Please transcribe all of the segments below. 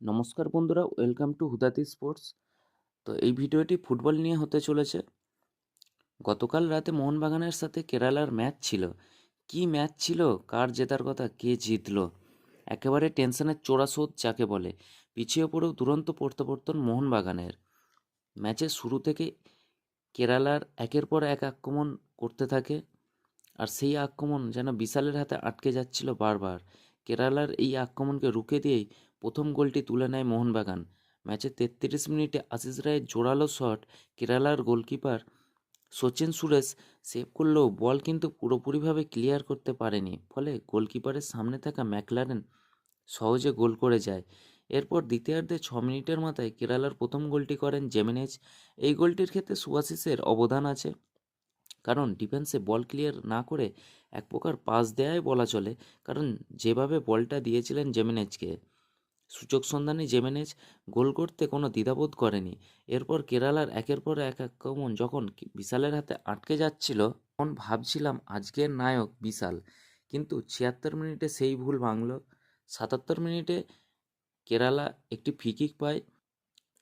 নমস্কার বন্ধুরা welcome to হুদাতি sports তো এই ভিডিওটি ফুটবল নিয়ে হতে চলেছে। গতকাল রাতে মোহনবাগানের সাথে কেরালার ম্যাচ ছিল। কি ম্যাচ ছিল? কার জেতার কথা? কে জিতলো? একেবারে টেনশনের চোরাশোধ যাকে বলে। পিছিয়ে পড়েও দুরন্ত প্রত্যাবর্তন মোহনবাগানের। ম্যাচের শুরু থেকে কেরালার একের পর এক আক্রমণ করতে থাকে। আর সেই আক্রমণ যেন বিশালের হাতে আটকে যাচ্ছিল বারবার। কেরালার এই আক্রমণকে রুখে দিয়েই প্রথম গোলটি তুলে নেয় মোহনবাগান। ম্যাচের তেত্রিশ মিনিটে আশিস রায়ের জোরালো শট, কেরালার গোলকিপার সচিন সুরেশ সেভ করলেও বল কিন্তু পুরোপুরিভাবে ক্লিয়ার করতে পারেনি, ফলে গোলকিপারের সামনে থাকা ম্যাকলারেন সহজে গোল করে যায়। এরপর দ্বিতীয়ার্ধে ছ মিনিটের মাথায় কেরালার প্রথম গোলটি করেন জেমিনেজ। এই গোলটির ক্ষেত্রে সুয়াশিসের অবদান আছে, কারণ ডিফেন্সে বল ক্লিয়ার না করে এক প্রকার পাস দেয়াই বলা চলে, কারণ যেভাবে বলটা দিয়েছিলেন জেমেনেজকে। সুযোগ সন্ধানী জেমেনেজ গোল করতে কোনো দ্বিধাবোধ করেনি। এরপর কেরালার একের পর এক আক্রমণ যখন বিশালের হাতে আটকে যাচ্ছিল, তখন ভাবছিলাম আজকের নায়ক বিশাল। কিন্তু ছিয়াত্তর মিনিটে সেই ভুল ভাঙল। সাতাত্তর মিনিটে কেরালা একটি ফিকিক পায়,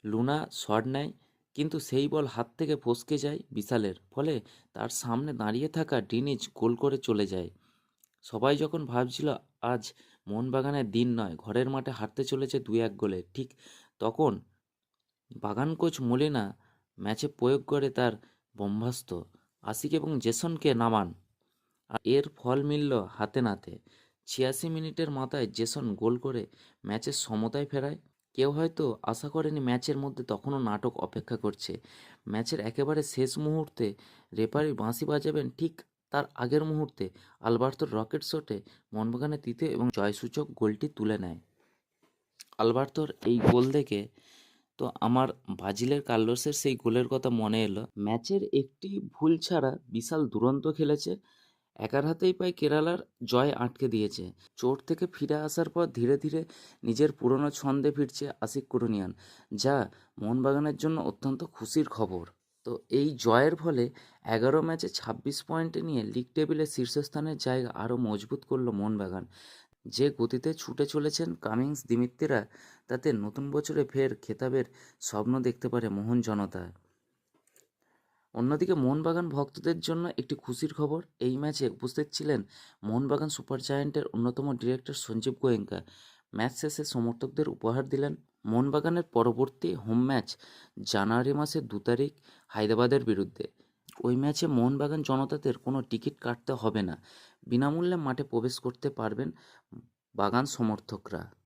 লুনা শট নেয়, কিন্তু সেই বল হাত থেকে ফসকে যায় বিশালের। ফলে তার সামনে দাঁড়িয়ে থাকা ডিনিজ গোল করে চলে যায়। সবাই যখন ভাবছিল, আজ মোহনবাগানের দিন নয়, ঘরের মাঠে হারতে চলেছে দু এক গোলে। ঠিক তখন বাগান কোচ মলিনা ম্যাচে প্রয়োগ করে তার ব্রহ্মাস্ত্র আশিক এবং জেসনকে নামান। আর এর ফল মিলল হাতে নাতে। ছিয়াশি মিনিটের মাথায় জেসন গোল করে ম্যাচের সমতায় ফেরায়। কেউ হয়তো আশা করেনি ম্যাচের মধ্যে তখনও নাটক অপেক্ষা করছে। ম্যাচের একেবারে শেষ মুহূর্তে রেফারি বাঁশি বাজাবেন ঠিক তার আগের মুহূর্তে আলবার্তোর রকেট শটে মোহনবাগানের তৃতীয় এবং জয়সূচক গোলটি তুলে নেয়। আলবার্তোর এই গোল দেখে তো আমার ব্রাজিলের কার্লোসের সেই গোলের কথা মনে এলো। ম্যাচের একটি ভুল ছাড়া বিশাল দুরন্ত খেলেছে। একার হাতেই পায় কেরালার জয় আটকে দিয়েছে। চোট থেকে ফিরে আসার পর ধীরে ধীরে নিজের পুরনো ছন্দে ফিরছে আশিক কুরুনিয়ান, যা মোহনবাগানের জন্য অত্যন্ত খুশির খবর। তো এই জয়ের ফলে এগারো ম্যাচে ছাব্বিশ পয়েন্টে নিয়ে লিগ টেবিলের শীর্ষস্থানের জায়গা আরও মজবুত করল মোহনবাগান। যে গতিতে ছুটে চলেছেন কামিংস দিমিত্রিরা, তাতে নতুন বছরে ফের খেতাবের স্বপ্ন দেখতে পারে মোহন জনতা। অন্যদিকে মোহনবাগান ভক্তদের জন্য একটি খুশির খবর, এই ম্যাচে উপস্থিত ছিলেন মোহনবাগান সুপার জায়ান্টের অন্যতম ডিরেক্টর সঞ্জীব গোয়েঙ্কা। ম্যাচ শেষে সমর্থকদের উপহার দিলেন মোহনবাগানের পরবর্তী হোম ম্যাচ জানুয়ারি মাসের দু তারিখ হায়দ্রাবাদের বিরুদ্ধে। ওই ম্যাচে মোহনবাগান জনতাদের কোনো টিকিট কাটতে হবে না। বিনামূল্যে মাঠে প্রবেশ করতে পারবেন বাগান সমর্থকরা।